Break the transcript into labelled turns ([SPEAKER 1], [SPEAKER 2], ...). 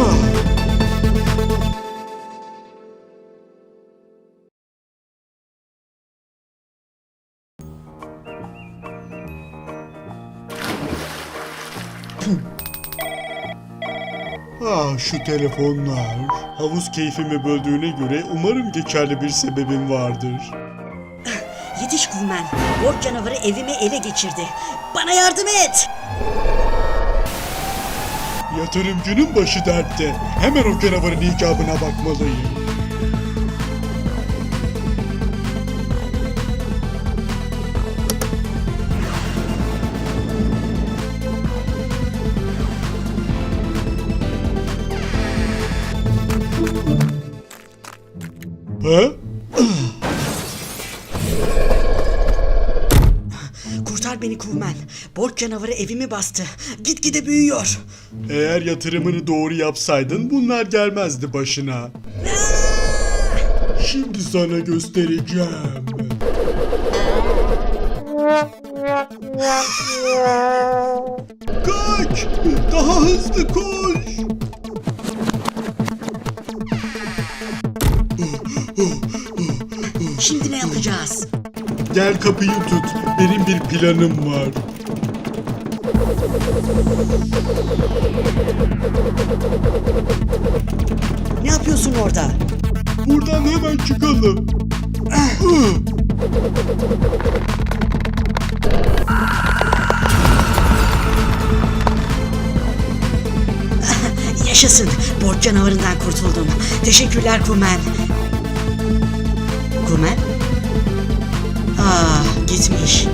[SPEAKER 1] Tamam. Ah şu telefonlar. Havuz keyfimi böldüğüne göre umarım geçerli bir sebebim vardır.
[SPEAKER 2] Yetiş Gulmen. Borç canavarı evimi ele geçirdi. Bana yardım et.
[SPEAKER 1] Yatırımcının başı dertte. Hemen o canavarın icabına bakmalıyım. Ha?
[SPEAKER 2] Kurtar beni Kulmen. Borç canavarı evimi bastı. Gitgide büyüyor.
[SPEAKER 1] Eğer yatırımını doğru yapsaydın bunlar gelmezdi başına. Şimdi sana göstereceğim. Kaç! Daha hızlı koş!
[SPEAKER 2] Şimdi ne yapacağız?
[SPEAKER 1] Gel kapıyı tut. Benim bir planım var.
[SPEAKER 2] Ne yapıyorsun orada?
[SPEAKER 1] Buradan hemen çıkalım.
[SPEAKER 2] Yaşasın. Borç canavarından kurtuldum. Teşekkürler Kumen. Kumen? Gitmiş.